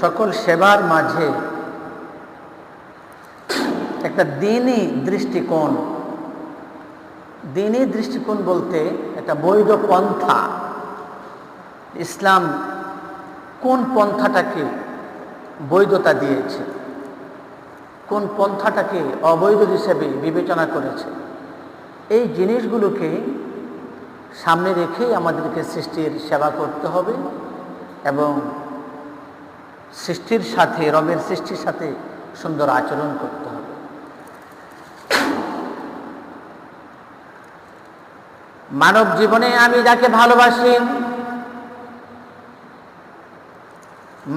সকল সেবার মাঝে একটা দিনই দৃষ্টিকোণ। দিনই দৃষ্টিকোণ বলতে একটা বৈধ পন্থা। ইসলাম কোন পন্থাটাকে বৈধতা দিয়েছে? কোন পন্থাটাকে অবৈধ হিসেবে বিবেচনা করেছে? এই জিনিসগুলোকে সামনে রেখেই আমাদেরকে সৃষ্টির সেবা করতে হবে এবং সৃষ্টির সাথে, রবের সৃষ্টির সাথে সুন্দর আচরণ করতে হবে। মানব জীবনে আমি যাকে ভালোবাসি,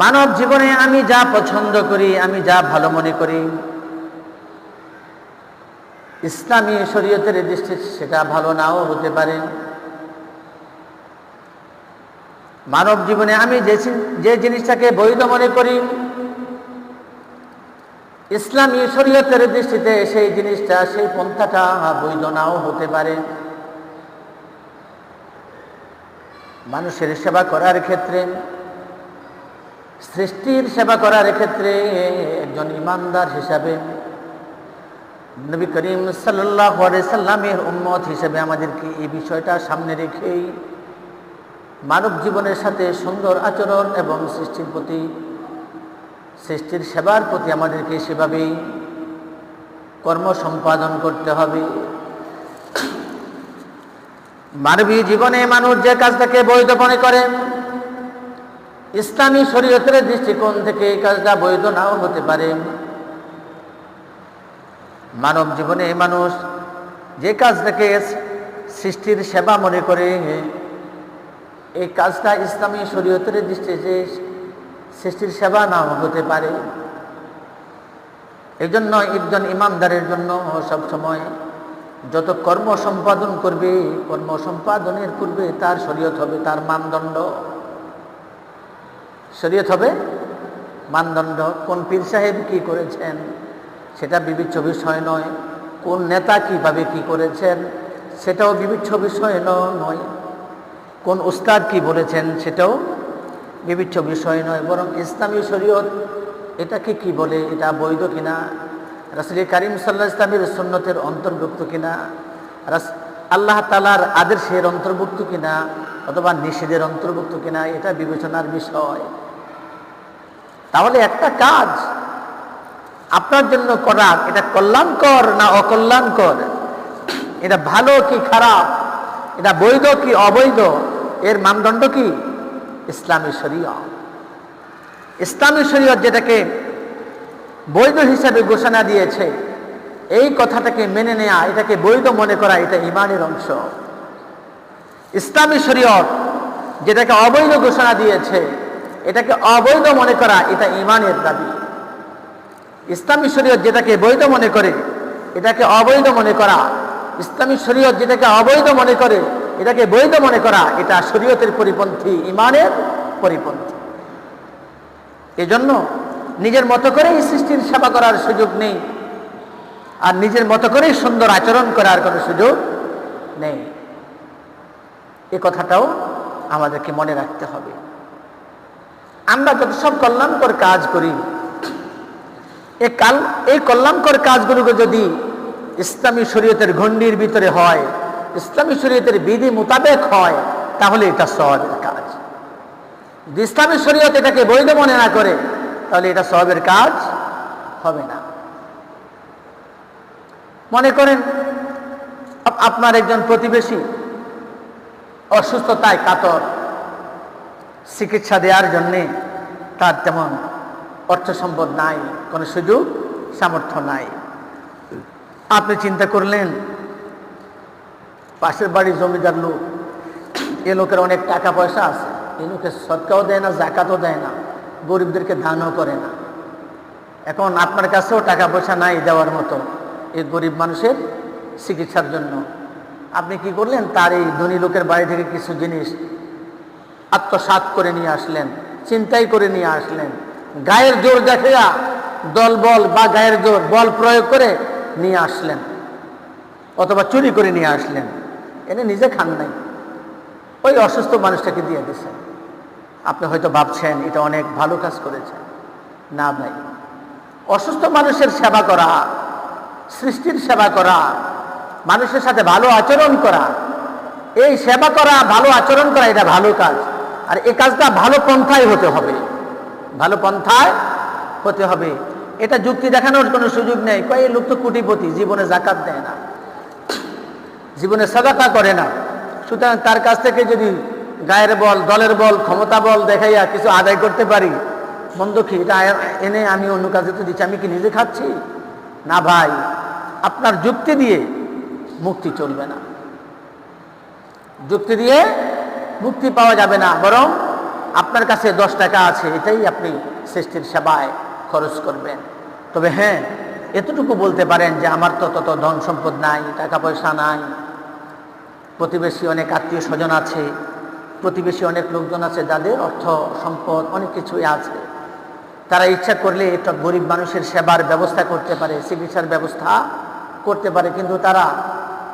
মানব জীবনে আমি যা পছন্দ করি, আমি যা ভালো মনে করি, ইসলামী শরীয়তের দৃষ্টি সেটা ভালো নাও হতে পারে। মানব জীবনে আমি যে যে জিনিসটাকে বৈধ মনে করি, ইসলামী শরীয়তের দৃষ্টিতে সেই জিনিসটা, সেই পন্থাটা বৈধ নাও হতে পারে। মানুষের সেবা করার ক্ষেত্রে, সৃষ্টির সেবা করার ক্ষেত্রে একজন ইমানদার হিসাবে, নবী করিম সাল্লাহ সাল্লামের উম্মত হিসেবে আমাদেরকে এই বিষয়টা সামনে রেখেই মানব জীবনের সাথে সুন্দর আচরণ এবং সৃষ্টির প্রতি, সৃষ্টির সেবার প্রতি আমাদেরকে সেভাবেই কর্ম সম্পাদন করতে হবে। মানবী জীবনে মানুষ যে কাজটাকে বৈধ মনে করে, ইসলামী শরীয়তের দৃষ্টিকোণ থেকে এই কাজটা বৈধ নাও হতে পারে। মানব জীবনে মানুষ যে কাজটাকে সৃষ্টির সেবা মনে করে এই কাজটা ইসলামী শরীয়তের দৃষ্টিতে সৃষ্টির সেবা নাও হতে পারে। এই জন্য একজন ইমানদারের জন্য সবসময় যত কর্ম সম্পাদন করবে, কর্ম সম্পাদনের পূর্বে তার শরীয়ত হবে তার মানদণ্ড। শরীয়ত হবে মানদণ্ড। কোন পীর সাহেব কি করেছেন সেটা বিবিচ্ছ বিষয় নয়। কোন নেতা কীভাবে কি করেছেন সেটাও বিবিচ্ছ বিষয় নয়। কোন উস্তাদ কি বলেছেন সেটাও বিবিচ্ছ বিষয় নয়, বরং ইসলামী শরীয়ত এটাকে কি বলে, এটা বৈধ কিনা? রাসুল করিম সাল্লাহ ইসলামের সন্ন্যতের অন্তর্ভুক্ত কিনা? আল্লাহ তালার আদেশের অন্তর্ভুক্ত কিনা? অথবা নিষেধের অন্তর্ভুক্ত কিনা? এটা বিবেচনার বিষয়। তাহলে একটা কাজ, আপনার জন্য করা, এটা কল্যাণকর না অকল্যাণকর? এটা ভালো কি খারাপ? এটা বৈধ কি অবৈধ? এর মানদণ্ড কি? ইসলামী শরীয় ইসলামী শরীয়ত যেটাকে বৈধ হিসাবে ঘোষণা দিয়েছে, এই কথাটাকে মেনে নেয়া, এটাকে বৈধ মনে করা, এটা ইমানের অংশ। ইসলামী শরীয়ত যেটাকে অবৈধ ঘোষণা দিয়েছে, এটাকে অবৈধ মনে করা, এটা ইমানের দাবি। ইসলামী শরীয়ত যেটাকে বৈধ মনে করে, এটাকে অবৈধ মনে করা। ইসলামী শরীয়ত যেটাকে অবৈধ মনে করে এটাকে বৈধ মনে করা, এটা শরীয়তের পরিপন্থী, ইমানের পরিপন্থী। এজন্য নিজের মতো করেই সৃষ্টির সেবা করার সুযোগ নেই। আর নিজের মতো করেই সুন্দর আচরণ করার কোনো সুযোগ নেই। এ কথাটাও আমাদেরকে মনে রাখতে হবে। আমরা যত সব কল্যাণকর কাজ করি এই কাল, এই কল্যাণকর কাজগুলোকে যদি ইসলামী শরীয়তের ঘণ্ডির ভিতরে হয় ইসলামী শরীয়তের বিধি মোতাবেক হয়, তাহলে এটা সহজের কাজ। যদি ইসলামী শরীয়ত এটাকে বৈধ মনে না করে, তাহলে এটা সবের কাজ হবে না। মনে করেন আপনার একজন প্রতিবেশী অসুস্থতায় কাতর, চিকিৎসা দেওয়ার জন্যে তার তেমন অর্থ সম্পদ নাই, কোনো সুযোগ সামর্থ্য নাই। আপনি চিন্তা করলেন পাশের বাড়ির জমিদার লোক। এ লোকের অনেক টাকা পয়সা আছে। এ লোকের সৎকাও দেয় না, জাকাতও দেয় না। গরিবদেরকে দানও করে না। এখন আপনার কাছেও টাকা পয়সা নাই দেওয়ার মতো এই গরিব মানুষের চিকিৎসার জন্য। আপনি কি করলেন? তার এই ধনী লোকের বাড়ি থেকে কিছু জিনিস আত্মসাত করে নিয়ে আসলেন, চিন্তাই করে নিয়ে আসলেন। গায়ের জোর দেখা দল বল বা গায়ের জোর বল প্রয়োগ করে নিয়ে আসলেন, অথবা চুরি করে নিয়ে আসলেন। এনে নিজে খান নাই। ওই অসুস্থ মানুষটাকে দিয়ে দিছেন আপনি হয়তো ভাবছেন, এটা অনেক ভালো কাজ করেছেন না ভাই, অসুস্থ মানুষের সেবা করা, সৃষ্টির সেবা করা, মানুষের সাথে ভালো আচরণ করা, এই সেবা করা, ভালো আচরণ করা, এটা ভালো কাজ। আর এই কাজটা ভালো পন্থায় হতে হবে। ভালো পন্থায় হতে হবে। এটা যুক্তি দেখানোর কোনো সুযোগ নেই। কয়, এই লোক তো কোটিপতি, জীবনে জাকাত দেয় না। জীবনে সাদাকা করে না। সুতরাং তার কাছ থেকে যদি গায়ের বল, দলের বল, ক্ষমতা বল দেখাইয়া কিছু আদায় করতে পারি, মন্দ কি? এটা এনে আমি অন্য কাজে তো দিচ্ছি। আমি কি নিজে খাচ্ছি? না ভাই, আপনার যুক্তি দিয়ে মুক্তি চলবে না। যুক্তি দিয়ে মুক্তি পাওয়া যাবে না, বরং আপনার কাছে দশ টাকা আছে, এটাই আপনি সৃষ্টির সেবায় খরচ করবেন। তবে হ্যাঁ এতটুকু বলতে পারেন যে আমার তো তত ধন সম্পদ নাই, টাকা পয়সা নাই। প্রতিবেশী অনেক আত্মীয় স্বজন আছে, প্রতিবেশী অনেক লোকজন আছে, যাদের অর্থ, সম্পদ, অনেক কিছুই আছে। তারা ইচ্ছা করলে একটা গরিব মানুষের সেবার ব্যবস্থা করতে পারে, চিকিৎসার ব্যবস্থা করতে পারে, কিন্তু তারা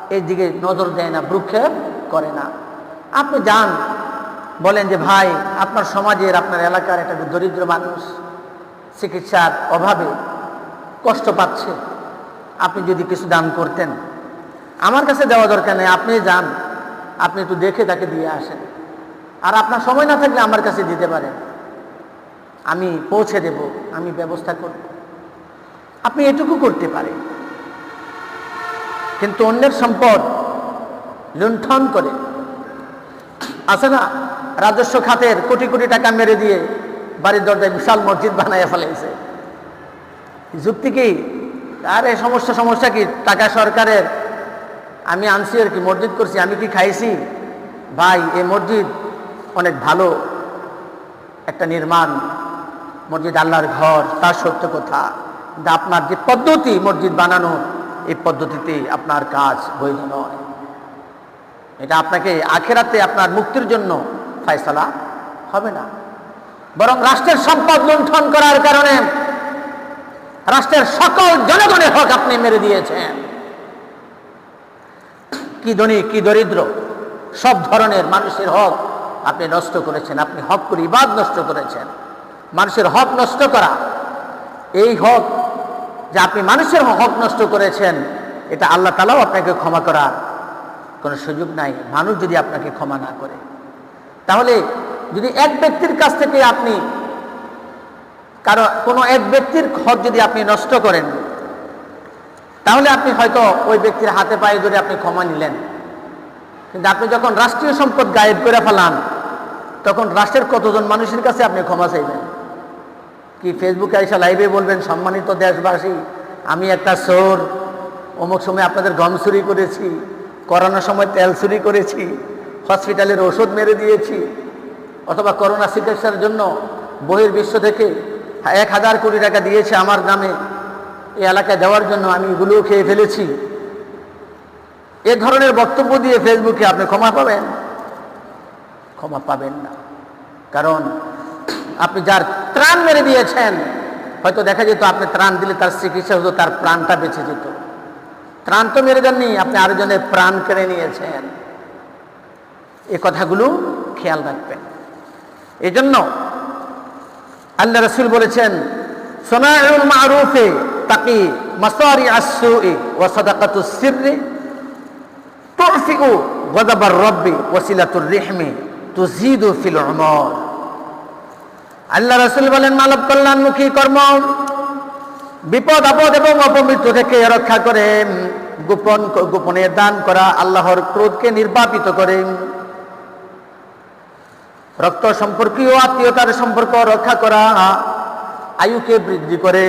এই দিকে নজর দেয় না, ভ্রুক্ষেপ করে না। আপনি যান, বলেন যে, ভাই, আপনার সমাজের, আপনার এলাকার একটা দরিদ্র মানুষ চিকিৎসার অভাবে কষ্ট পাচ্ছে। আপনি যদি কিছু দান করতেন। আমার কাছে দেওয়া দরকার নেই, আপনি যান। আপনি একটু দেখে তাকে দিয়ে আসেন। আর আপনার সময় না থাকলে আমার কাছে দিতে পারেন। আমি পৌঁছে দেব, আমি ব্যবস্থা করব। আপনি এটুকু করতে পারেন। কিন্তু অন্যের সম্পদ লুণ্ঠন করে। আছে না? রাজস্ব খাতের কোটি কোটি টাকা মেরে দিয়ে বাড়ির দরজায় বিশাল মসজিদ বানাইয়া ফেলেছে যুক্তি কি? আরে, সমস্যা সমস্যা কি? টাকা সরকারের আমি আনছি আর কি, মসজিদ করছি, আমি কি খাইছি? ভাই এই মসজিদ অনেক ভালো। একটা নির্মাণ, মসজিদ আল্লাহর ঘর তার সত্য কথা। কিন্তু আপনার যে পদ্ধতি মসজিদ বানানো, এই পদ্ধতিতে আপনার কাজ বৈধ নয়। এটা আপনাকে আখেরাতে আপনার মুক্তির জন্য ফায়সালা হবে না। বরং রাষ্ট্রের সম্পদ লুণ্ঠন করার কারণে রাষ্ট্রের সকল জনগণের হক আপনি মেরে দিয়েছেন। কি ধনী, কি দরিদ্র? সব ধরনের মানুষের হক আপনি নষ্ট করেছেন, আপনি হক করে ইবাদ নষ্ট করেছেন। মানুষের হক নষ্ট করা, এই হক যে আপনি মানুষের হক নষ্ট করেছেন, এটা আল্লাহ তালাও আপনাকে ক্ষমা করার কোনো সুযোগ নাই। মানুষ যদি আপনাকে ক্ষমা না করে, তাহলে যদি এক ব্যক্তির কাছ থেকে আপনি কারও, কোনো এক ব্যক্তির হক যদি আপনি নষ্ট করেন তাহলে আপনি হয়তো ওই ব্যক্তির হাতে পায়ে ধরে আপনি ক্ষমা নিলেন। কিন্তু আপনি যখন রাষ্ট্রীয় সম্পদ গায়েব করে ফেলান, তখন রাষ্ট্রের কতজন মানুষের কাছে আপনি ক্ষমা চাইবেন? কি ফেসবুকে আইসা লাইভে বলবেন, সম্মানিত দেশবাসী, আমি একটা চোর, অমুক সময় আপনাদের গম চুরি করেছি করোনার সময় তেল চুরি করেছি, হসপিটালের ওষুধ মেরে দিয়েছি, অথবা করোনা চিকিৎসার জন্য বহির্বিশ্ব থেকে এক হাজার কোটি টাকা দিয়েছে আমার নামে। এই এলাকায় দেওয়ার জন্য আমি এগুলোও খেয়ে ফেলেছি। এ ধরনের বক্তব্য দিয়ে ফেসবুকে আপনি ক্ষমা পাবেন? ক্ষমা পাবেন না। কারণ আপনি যার ত্রাণ মেরে দিয়েছেন, হয়তো দেখা যেত আপনি ত্রাণ দিলে তার চিকিৎসা হতো, তার প্রাণটা বেঁচে যেত। ত্রাণ তো মেরে দেননি, আপনি আরেকজনের প্রাণ কেড়ে নিয়েছেন। এ কথাগুলো খেয়াল রাখবেন। এজন্য আল্লাহ রসুল বলেছেন সোনাউল মারুফে তাকি মাসারি আল্লাহ বলেন, মানব কল্যাণমুখী কর্ম, বিপদ, আপদ এবং অপমৃত্যু থেকে রক্ষা করে, গোপন গোপনে দান করা, আল্লাহর ক্রোধকে নির্বাপিত করে। রক্ত সম্পর্কীয় আত্মীয়তার সম্পর্ক রক্ষা করা, আয়ুকে বৃদ্ধি করে।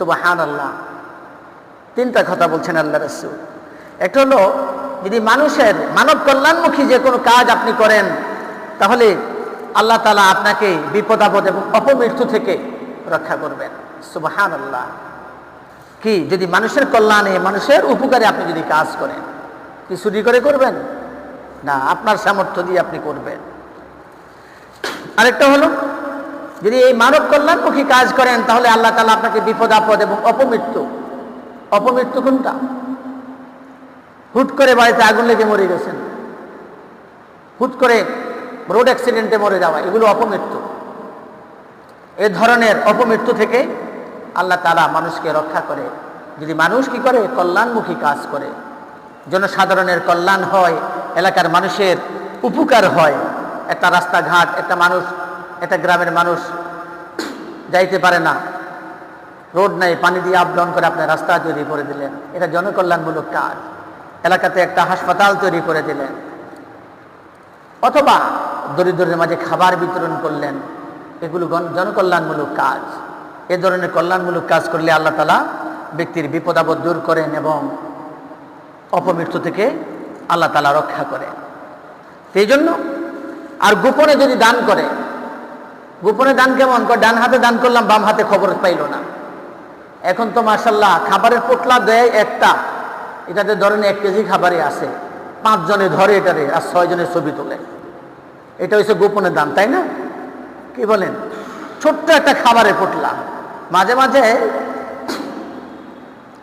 সুবাহান আল্লাহ তিনটা কথা বলছেন আল্লাহ রসুল। একটা হলো, যদি মানুষের মানব কল্যাণমুখী যে কোনো কাজ আপনি করেন, তাহলে আল্লাহ তালা আপনাকে বিপদ আপদ এবং অপমৃত্যু থেকে রক্ষা করবেন। সুবাহান আল্লাহ কি? যদি মানুষের কল্যাণে, মানুষের উপকারে আপনি যদি কাজ করেন, কি চুরি করে করবেন? না, আপনার সামর্থ্য দিয়ে আপনি করবেন। আরেকটা হলো যদি এই মানব কল্যাণমুখী কাজ করেন, তাহলে আল্লাহ তালা আপনাকে বিপদ, আপদ এবং অপমৃত্যু অপমৃত্যু কোনটা? হুট করে বাড়িতে আগুন লেগে মরে গেছেন। হুট করে রোড অ্যাক্সিডেন্টে মরে যাওয়া, এগুলো অপমৃত্যু। এ ধরনের অপমৃত্যু থেকে আল্লাহ তালা মানুষকে রক্ষা করে। যদি মানুষ কি করে? কল্যাণমুখী কাজ করে। জনসাধারণের কল্যাণ হয়, এলাকার মানুষের উপকার হয়। একটা রাস্তাঘাট, একটা মানুষ একটা গ্রামের মানুষ যাইতে পারে না। রোড নাই, পানি দিয়ে ডাউন করে আপনার রাস্তা তৈরি করে দিলেন। এটা জনকল্যাণমূলক কাজ। এলাকাতে একটা হাসপাতাল তৈরি করে দিলেন। অথবা দরিদ্রের মাঝে খাবার বিতরণ করলেন। এগুলো জনকল্যাণমূলক কাজ। এ ধরনের কল্যাণমূলক কাজ করলে আল্লাহ তালা ব্যক্তির বিপদাবদ দূর করেন এবং অপমৃত্যু থেকে আল্লাহ তালা রক্ষা করেন। সেই জন্য আর গোপনে যদি দান করে গোপনে দান কেমন? ডান হাতে দান করলাম, বাম হাতে খবর পাইল না। এখন তো মার্শাল্লাহ খাবারের পোটলা দেয় একটা। এটাতে ধরেন এক কেজি খাবারই আছে। পাঁচজনে ধরে এটারে আর ছয়জনের ছবি তোলে। এটা হচ্ছে গোপনে দান, তাই না? কি বলেন? ছোট্ট একটা খাবারের পোটলা। মাঝে মাঝে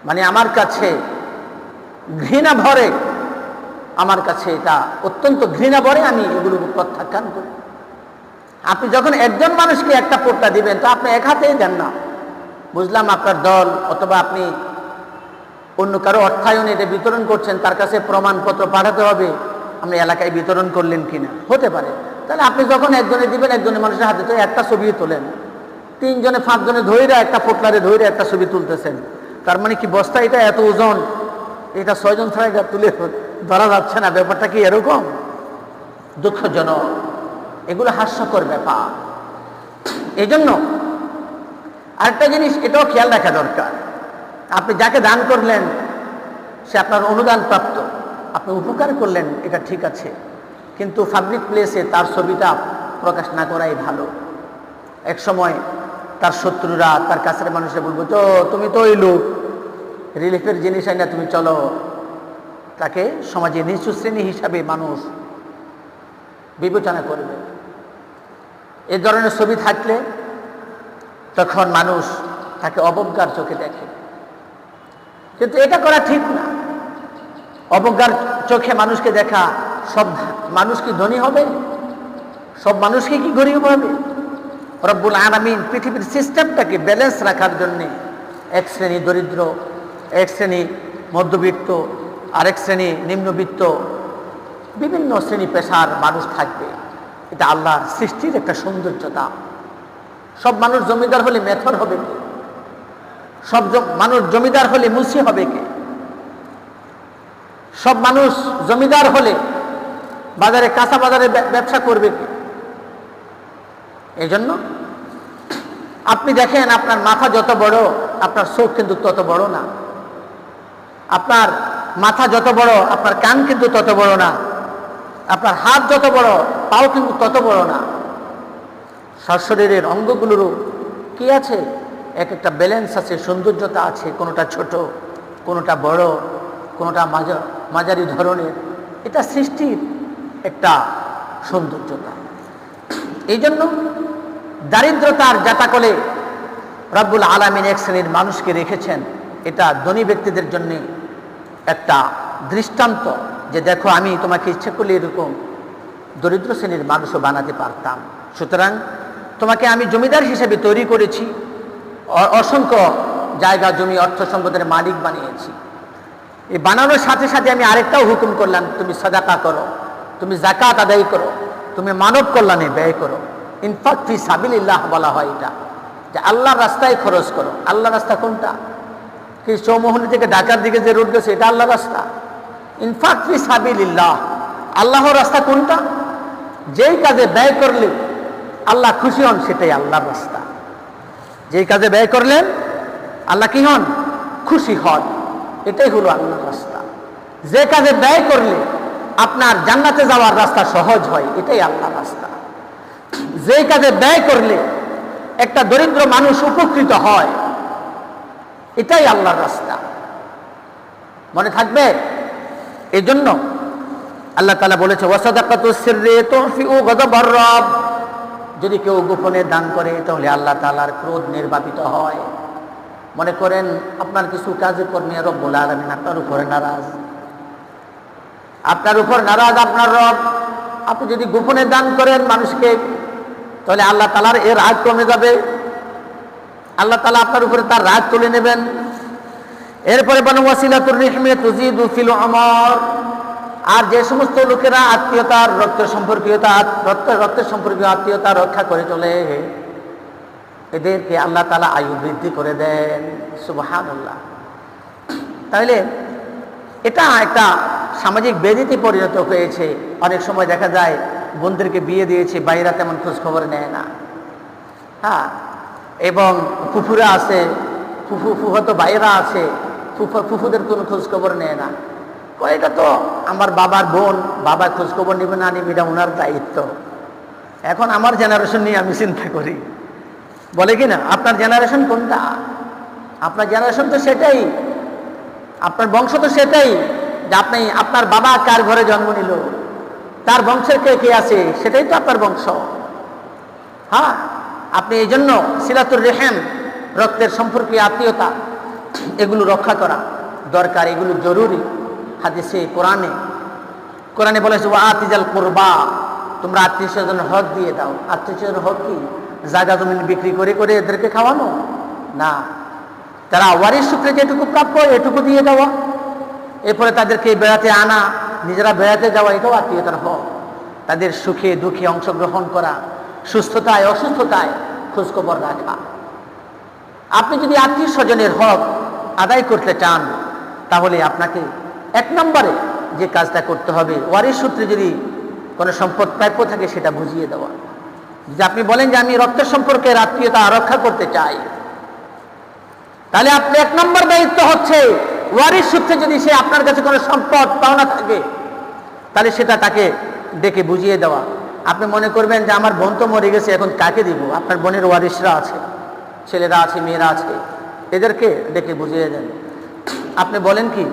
মানে আমার কাছে ঘৃণা ভরে। আমার কাছে এটা অত্যন্ত ঘৃণা ভরে আমি এগুলো প্রত্যাখ্যান করি। আপনি যখন একজন মানুষকে একটা পোটলা দিবেন, তো আপনি এক হাতেই দেন না। বুঝলাম আপনার দল, অথবা আপনি অন্য কারও অর্থায়নে এটা বিতরণ করছেন, তার কাছে প্রমাণপত্র পাঠাতে হবে, আপনি এলাকায় বিতরণ করলেন কিনা? হতে পারে। তাহলে আপনি যখন একজনে দিবেন, একজনের মানুষের হাতে তো একটা ছবি তোলেন। তিনজনে, পাঁচজনে ধৈরে একটা পোটলারে ধৈরে একটা ছবি তুলতেছেন। তার মানে কি বস্তা এটা এত ওজন? এটা ছয়জন ছাড়া তুলে ধরা যাচ্ছে না, ব্যাপারটা কি এরকম? দুঃখজনক। এগুলো হাস্যকর ব্যাপার। এই জন্য আরেকটা জিনিস, এটাও খেয়াল রাখা দরকার। আপনি যাকে দান করলেন, সে আপনার অনুদান প্রাপ্ত আপনি উপকার করলেন, এটা ঠিক আছে। কিন্তু পাবলিক প্লেসে তার ছবিটা প্রকাশ না করাই ভালো। এক সময় তার শত্রুরা, তার কাছের মানুষে বলব, তো, তুমি তো ওই লোক। রিলিফের জিনিস আইনা, তুমি চলো। তাকে সমাজে নিচু শ্রেণি হিসাবে মানুষ বিবেচনা করবে। এ ধরনের ছবি থাকলে তখন মানুষ তাকে অবজ্ঞার চোখে দেখে। কিন্তু এটা করা ঠিক না। অবজ্ঞার চোখে মানুষকে দেখা সব মানুষ কি ধনী হবে? সব মানুষকে কি গরিব হবে? রব্বুল আলামিন পৃথিবীর সিস্টেমটাকে ব্যালেন্স রাখার জন্যে এক শ্রেণি দরিদ্র, এক শ্রেণি মধ্যবিত্ত, আরেক শ্রেণি নিম্নবিত্ত, বিভিন্ন শ্রেণি পেশার মানুষ থাকবে। এটা আল্লাহর সৃষ্টির একটা সৌন্দর্যতা সব মানুষ জমিদার হলে মেথর হবে কে? সব মানুষ জমিদার হলে মুসি হবে কে? সব মানুষ জমিদার হলে বাজারে, কাঁচা বাজারে ব্যবসা করবে কে? এই জন্য আপনি দেখেন আপনার মাথা যত বড়, আপনার চোখ কিন্তু তত বড় না। আপনার মাথা যত বড়, আপনার কান কিন্তু তত বড় না। আপনার হাত যত বড়, পাও কিন্তু তত বড় না। শরীরের অঙ্গগুলোরও কি আছে? এক একটা ব্যালেন্স আছে, সৌন্দর্যতা আছে, কোনোটা ছোট, কোনোটা বড়, কোনোটা মাজা মাঝারি ধরনের। এটা সৃষ্টির একটা সৌন্দর্যতা। এই জন্য দারিদ্রতার জাতাকলে রব্বুল আলমিন এক শ্রেণির মানুষকে রেখেছেন। এটা ধনী ব্যক্তিদের জন্য একটা দৃষ্টান্ত। যে দেখো আমি তোমাকে ইচ্ছে করলে এরকম দরিদ্র শ্রেণির মানুষও বানাতে পারতাম। সুতরাং তোমাকে আমি জমিদার হিসেবে তৈরি করেছি। অসংখ্য জায়গা, জমি, অর্থ সম্পদের মালিক বানিয়েছি। এই বানানোর সাথে সাথে আমি আরেকটাও হুকুম করলাম, তুমি সাদাকা করো, তুমি জাকাত আদায় করো, তুমি মানব কল্যাণে ব্যয় করো। ইনফাক্ট ফি সাবিলিল্লাহ বলা হয় এটা। যে আল্লাহর রাস্তায় খরচ করো। আল্লাহ রাস্তা কোনটা? কি চৌমোহনী থেকে ঢাকার দিকে যে রোড গেছে, এটা আল্লাহ রাস্তা? ইনফাক্ট ফি সাবিলিল্লাহ। আল্লাহর রাস্তা কোনটা? যেই কাজে ব্যয় করলে আল্লাহ খুশি হন, সেটাই আল্লাহর রাস্তা। যেই কাজে ব্যয় করলেন, আল্লাহ কি হন? খুশি হন। এটাই হলো আল্লাহর রাস্তা। যে কাজে ব্যয় করলে আপনার জান্নাতে যাওয়ার রাস্তা সহজ হয়, এটাই আল্লাহর রাস্তা। যে কাজে ব্যয় করলে একটা দরিদ্র মানুষ উপকৃত হয়, এটাই আল্লাহর রাস্তা। মনে থাকবে? এই জন্য আল্লাহ তালা বলেছে যদি কেউ গোপনে দান করে, তাহলে আল্লাহ তালার ক্রোধ নির্বাপিত হয়। মনে করেন, আপনার কিছু কাজে কর্মী রব্বুল আলামিন আপনার উপরে নারাজ। আপনার উপর নারাজ আপনার রব। আপনি যদি গোপনে দান করেন মানুষকে, তাহলে আল্লাহ তালার এর রাগ কমে যাবে। আল্লাহ তালা আপনার উপরে তার রাগ তুলে নেবেন। এরপরে বলেন, ওয়াসিলাতুর রিহমে তুজিদু ফিল আমর আর যে সমস্ত লোকেরা আত্মীয়তার রক্ত সম্পর্কীয়তা রক্ত রক্তের সম্পর্কীয় আত্মীয়তা রক্ষা করে চলে, এদেরকে আল্লাহ তালা আয়ু বৃদ্ধি করে দেন। সুবহানাল্লাহ। তাহলে এটা একটা সামাজিক বেদিতে পরিণত হয়েছে। অনেক সময় দেখা যায় বোনদেরকে বিয়ে দিয়েছে, বাইরা তেমন খোঁজ খবর নেয় না। হ্যাঁ এবং ফুফুরা আছে, ফুফু ফুফতো বাইরা আছে ফুফুদের কোনো খোঁজ খবর নেয় না। কয়, এটা তো আমার বাবার বোন, বাবা খোঁজ খবর নেবে না, নিবে এটা ওনার দায়িত্ব। এখন আমার জেনারেশন নিয়ে আমি চিন্তা করি। বলে কি না, আপনার জেনারেশন কোনটা? আপনার জেনারেশন তো সেটাই। আপনার বংশ তো সেটাই, যে আপনি, আপনার বাবা কার ঘরে জন্ম নিল? তার বংশের কে কে আছে? সেটাই তো আপনার বংশ। হ্যাঁ আপনি এই জন্য সিলাতুর রেহেম, রক্তের সম্পর্কে আত্মীয়তা এগুলো রক্ষা করা দরকার, এগুলো জরুরি। হাদিসে, কোরআনে। কোরআনে বলেছে আতিজাল কোরবা তোমরা আত্মীয় স্বজন হক দিয়ে দাও। আত্মীয় স্বজনের হক কি? জায়গা জমিন বিক্রি করে করে এদেরকে খাওয়ানো? না। তারা ওয়ারিশ সূত্রে যেটুকু প্রাপ্য, এটুকু দিয়ে দেওয়া। এরপরে তাদেরকে বেড়াতে আনা, নিজেরা বেড়াতে যাওয়া, এটাও আত্মীয়তার হক। তাদের সুখে দুঃখে অংশগ্রহণ করা, সুস্থতায়, অসুস্থতায় খোঁজখবর রাখা। আপনি যদি আত্মীয় স্বজনের হক আদায় করতে চান, তাহলে আপনাকে এক নম্বরে যে কাজটা করতে হবে, ওয়ারিশ সূত্রে যদি কোনো সম্পদ প্রাপ্য থাকে সেটা বুঝিয়ে দেওয়া। যদি আপনি বলেন যে আমি রক্ত সম্পর্কে আত্মীয়তা রক্ষা করতে চাই, তাহলে আপনি এক নম্বর দায়িত্ব হচ্ছে, ওয়ারিশ সূত্রে যদি সে আপনার কাছে কোনো সম্পদ, পাওনা থাকে, তাহলে সেটা তাকে ডেকে বুঝিয়ে দেওয়া। আপনি মনে করবেন যে আমার বোন তো মরে গেছে, এখন কাকে দিব? আপনার বোনের ওয়ারিসরা আছে, ছেলেরা আছে, মেয়েরা আছে। এদেরকে ডেকে বুঝিয়ে দেন। আপনি বলেন কি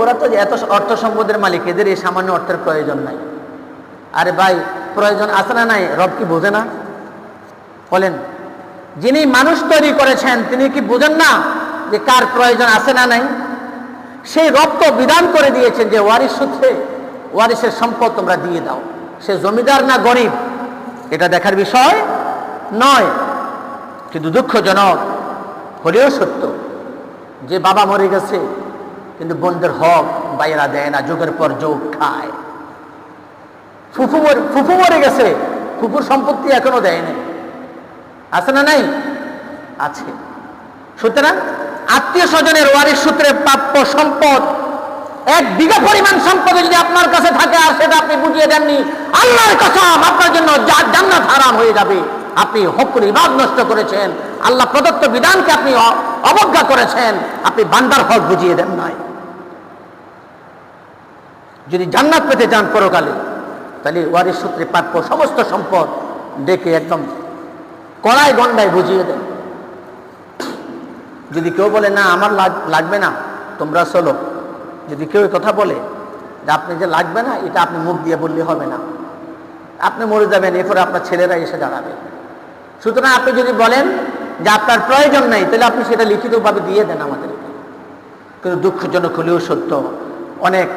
ওরা তো এত অর্থ সম্পদের মালিক, এদের এই সামান্য অর্থের প্রয়োজন নাই। আরে ভাই, প্রয়োজন আছে না নাই, রব কি বোঝে না? বলেন, যিনি মানুষ তৈরি করেছেন, তিনি কি বোঝেন না যে কার প্রয়োজন আছে না নাই? সেই রব তো বিধান করে দিয়েছেন যে ওয়ারিশ সূত্রে ওয়ারিসের সম্পদ তোমরা দিয়ে দাও। সে জমিদার না গরিব? এটা দেখার বিষয় নয়। কিন্তু দুঃখজনক হলেও সত্য যে বাবা মরে গেছে, কিন্তু বোনদের হক বাইরা দেয় না, যুগের পর যোগ খায়। ফুফু ফুফু মরে গেছে, ফুফুর সম্পত্তি এখনও দেয়নি। আছে না নাই? আছে। সুতরাং আত্মীয় স্বজনের ওয়ারিশ সূত্রে প্রাপ্য সম্পদ, এক বিঘা পরিমাণ সম্পদ যদি আপনার কাছে থাকে আর সেটা আপনি বুঝিয়ে দেননি, আল্লাহর কসম আপনার জন্য জান্নাত হারাম হয়ে যাবে। আপনি হকুর ইবাদ নষ্ট করেছেন আল্লাহ প্রদত্ত বিধানকে আপনি অবজ্ঞা করেছেন, আপনি বান্দার হক বুঝিয়ে দেন নাই। যদি জান্নাত পেতে চান পরকালে, তাহলে ওয়ারিশ সূত্রে প্রাপ্য সমস্ত সম্পদ ডেকে একদম কড়াই গন্ডায় বুঝিয়ে দেন। যদি কেউ বলে, না, আমার লাগবে না, তোমরা চলো। যদি কেউ কথা বলে যে, আপনি যে লাগবে না, এটা আপনি মুখ দিয়ে বললে হবে না। আপনি মরে যাবেন, এরপরে আপনার ছেলেরা এসে দাঁড়াবে। সুতরাং আপনি যদি বলেন যে আপনার প্রয়োজন নেই, তাহলে আপনি সেটা লিখিতভাবে দিয়ে দেন আমাদেরকে কিন্তু দুঃখজনক হলেও সত্য, অনেক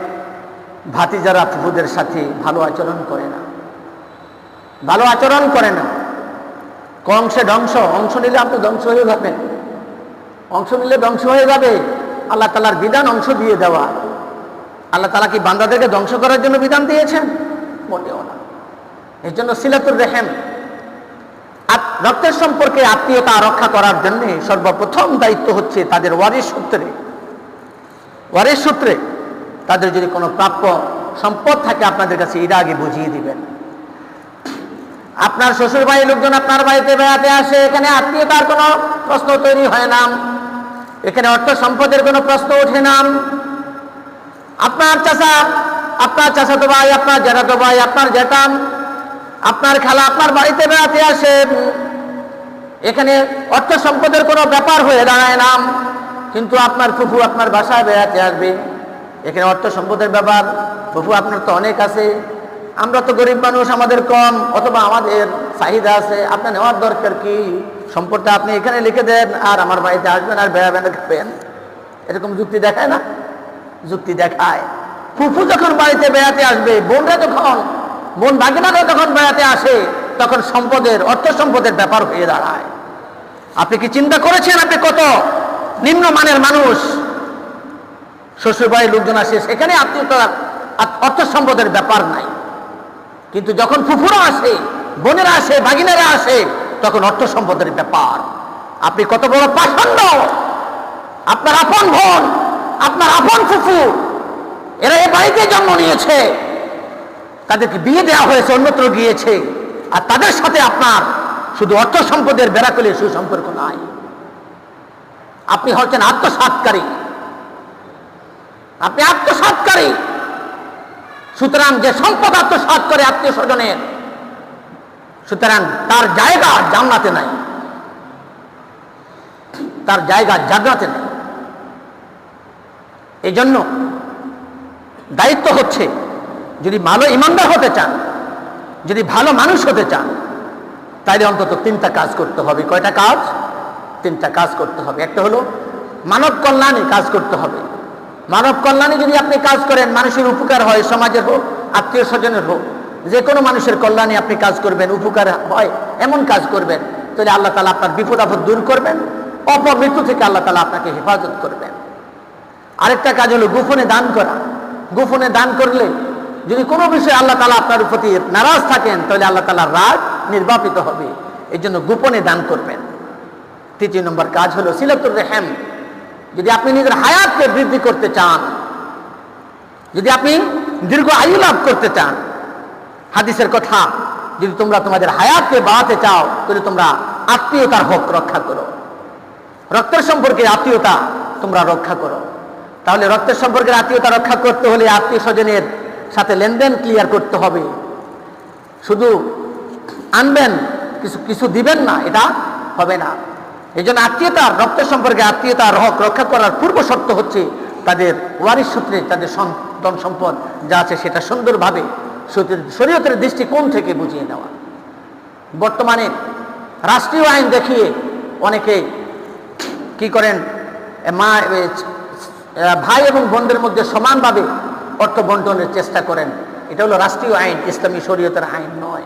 ভাতিজারা ফুফুদের সাথে ভালো আচরণ করে না। ভালো আচরণ করে না। কংসে ধ্বংস, অংশ নিলে আপনি ধ্বংস হয়ে যাবেন। অংশ নিলে ধ্বংস হয়ে যাবে। আল্লাহ তালার বিধান অংশ দিয়ে দেওয়া। আল্লাহ তালা কি বান্দাদেরকে ধ্বংস করার জন্য বিধান দিয়েছেন? মোটেও না। এর জন্য সিলাতুর আত- রক্তের সম্পর্কে আত্মীয়তা রক্ষা করার জন্য সর্বপ্রথম দায়িত্ব হচ্ছে তাদের ওয়ারিশ সূত্রে। ওয়ারিশ সূত্রে তাদের যদি কোনো প্রাপ্য সম্পদ থাকে আপনাদের কাছে এটা আগে বুঝিয়ে দিবেন। আপনার শ্বশুর বাড়ির লোকজন আপনার বাড়িতে বেড়াতে আসে, এখানে আত্মীয়তার কোনো প্রশ্ন তৈরি হয় না। এখানে অর্থ সম্পদের কোনো প্রশ্ন ওঠে না। আপনার চাষা আপনার চাচাতো ভাই, আপনার জ্যাঠাতো ভাই, আপনার জ্যাঠাম আপনার খালা আপনার বাড়িতে বেড়াতে আসে। এখানে অর্থ সম্পদের কোনো ব্যাপার হয়ে দাঁড়ায় নাম কিন্তু আপনার ফুফু আপনার বাসায় বেড়াতে আসবে। এখানে অর্থ সম্পদের ব্যাপার, ফুফু আপনার তো অনেক আছে। আমরা তো গরিব মানুষ, আমাদের কম, অথবা আমাদের চাহিদা আছে। আপনার নেওয়ার দরকার কি? সম্পদটা আপনি এখানে লিখে দেন, আর আমার বাড়িতে আসবেন আর বেড়াবেন, খাবেন। এরকম যুক্তি দেখায় না? যুক্তি দেখায়। ফুফু যখন বাড়িতে বেড়াতে আসবে, বোনরা যখন বোন বাগিনারা যখন বেড়াতে আসে, তখন সম্পদের, অর্থ সম্পদের ব্যাপার হয়ে দাঁড়ায়। আপনি কি চিন্তা করেছেন আপনি কত নিম্নমানের মানুষ? শ্বশুর বাড়ির লোকজন আসে, সেখানে আত্মীয়তা আত- অর্থ সম্পদের ব্যাপার নাই। কিন্তু যখন ফুফুরা আসে, বোনেরা আসে বাগিনারা আসে, তখন অর্থ সম্পদের ব্যাপার। আপনি কত বড় পাষণ্ড! আপনার আপন বোন, আপনার আপন ফুফু, এরা এ বাড়িতে জন্ম নিয়েছে। তাদেরকে বিয়ে দেওয়া হয়েছে, অন্যত্র গিয়েছে। আর তাদের সাথে আপনার শুধু অর্থ সম্পদের বেড়াকলে সুসম্পর্ক নাই। আপনি হচ্ছেন আত্মসাৎকারী। আপনি আত্মসাৎকারী। সুতরাং যে সম্পদ আত্মসাৎ করে আত্মীয় স্বজনের, সুতরাং তার জায়গা জান্নাতে নাই। তার জায়গা জান্নাতে নাই। এই জন্য দায়িত্ব হচ্ছে যদি ভালো ইমানদার হতে চান, যদি ভালো মানুষ হতে চান তাহলে অন্তত তিনটা কাজ করতে হবে। কয়টা কাজ? তিনটা কাজ করতে হবে। একটা হলো মানব কল্যাণে কাজ করতে হবে। মানব কল্যাণে যদি আপনি কাজ করেন, মানুষের উপকার হয়, সমাজের হোক, আত্মীয় স্বজনের হোক, যে কোনো মানুষের কল্যাণে আপনি কাজ করবেন, উপকার হয়, এমন কাজ করবেন, তাহলে আল্লাহ তালা আপনার বিপদ আপদ দূর করবেন, অপমৃত্যু থেকে আল্লাহ তালা আপনাকে হেফাজত করবেন। আরেকটা কাজ হলো গোপনে দান করা। গোপনে দান করলে যদি কোনো বিষয়ে আল্লাহ তালা আপনার প্রতি নারাজ থাকেন, তাহলে আল্লাহ তালার রাগ নির্বাপিত হবে। এই জন্য গোপনে দান করবেন। তৃতীয় নম্বর কাজ হলো সিলাতুর রেহেম। যদি আপনি নিজের হায়াতকে বৃদ্ধি করতে চান, যদি আপনি দীর্ঘ আয়ু লাভ করতে চান, হাদিসের কথা, যদি তোমরা তোমাদের হায়াতকে বাড়াতে চাও, তাহলে তোমরা আত্মীয়তার হক রক্ষা করো। রক্তের সম্পর্কে আত্মীয়তা তোমরা রক্ষা করো। তাহলে রক্তের সম্পর্কের আত্মীয়তা রক্ষা করতে হলে আত্মীয় স্বজনের সাথে লেনদেন ক্লিয়ার করতে হবে। শুধু আনবেন, কিছু কিছু দিবেন না, এটা হবে না। এই জন্য আত্মীয়তার রক্ত সম্পর্কে আত্মীয়তার হক রক্ষা করার পূর্ব শর্ত হচ্ছে তাদের ওয়ারিশ সূত্রে তাদের সন্তান সম্পদ যা আছে সেটা সুন্দরভাবে শরীয়তের- দৃষ্টিকোণ থেকে বুঝিয়ে নেওয়া। বর্তমানে রাষ্ট্রীয় আইন দেখিয়ে অনেকে কি করেন মা ভাই এবং বোনদের মধ্যে সমানভাবে অর্থ বন্টনের চেষ্টা করেন। এটা হলো রাষ্ট্রীয় আইন, ইসলামী শরীয়তের আইন নয়।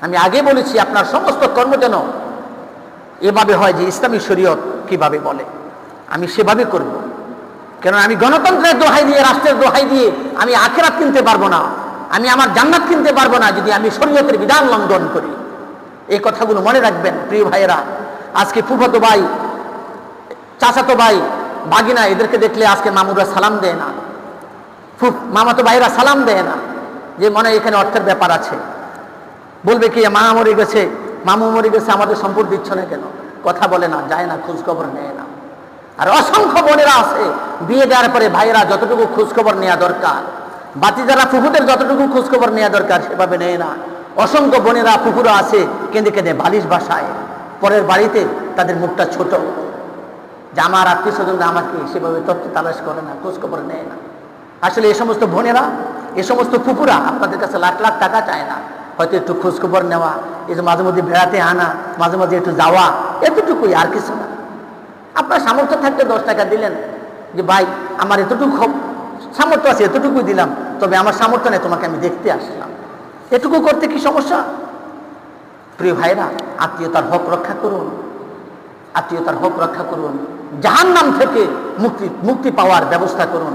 আমি আগে বলেছি, আপনার সমস্ত কর্ম যেন এভাবে হয় যে ইসলামী শরীয়ত কীভাবে বলে। আমি সেভাবে করব। কেন আমি গণতন্ত্রের দোহাই দিয়ে, রাষ্ট্রের দোহাই দিয়ে আমি আখেরাত কিনতে পারব না। আমি আমার জান্নাত কিনতে পারব না যদি আমি শরীয়তের বিধান লঙ্ঘন করি। এই কথাগুলো মনে রাখবেন, প্রিয় ভাইয়েরা। আজকে ফুফাতো ভাই, চাচাতো ভাই, বাগিনা, এদেরকে দেখলে আজকে মামুরা সালাম দেয় না। ফুফ মামাতো ভাইরা সালাম দেয় না। যে মনে এখানে অর্থের ব্যাপার আছে। বলবে কি, মা মরে গেছে, মামু মরে গেছে, আমাদের সম্পদ দিচ্ছ না কেন? কথা বলে না, যায় না খোঁজ খবর নেয় না। আর অসংখ্য বোনেরা আছে, বিয়ে দেওয়ার পরে ভাইয়েরা যতটুকু খোঁজ খবর নেওয়া দরকার বাতি যারা ফুফুদের যতটুকু খোঁজ খবর নেওয়া দরকার, সেভাবে নেয় না। অসংখ্য বোনেরা, ফুফুরা আছে, কেঁদে কেঁদে বালিশ বাসায়, পরের বাড়িতে তাদের মুখটা ছোট। যে আমার আত্মীয় স্বজনরা আমাকে সেভাবে তথ্য তালাশ করে না খোঁজ খবর নেয় না। আসলে এ সমস্ত বোনেরা, এ সমস্ত ফুপুরা আপনাদের কাছে লাখ লাখ টাকা চায় না। হয়তো একটু খোঁজখবর নেওয়া, এই যে মাঝে মধ্যে বেড়াতে আনা, মাঝে মাঝে একটু যাওয়া, এতটুকুই আর কিছু না। আপনার সামর্থ্য থাকতে দশ টাকা দিলেন যে, ভাই, আমার এতটুকু সামর্থ্য আছে, এতটুকুই দিলাম, তবে আমার সামর্থ্য নেই, তোমাকে আমি দেখতে আসলাম। এটুকু করতে কি সমস্যা? প্রিয় ভাইরা আত্মীয়তার হক রক্ষা করুন। আত্মীয়তার হক রক্ষা করুন। জাহান নাম থেকে মুক্তি মুক্তি পাওয়ার ব্যবস্থা করুন।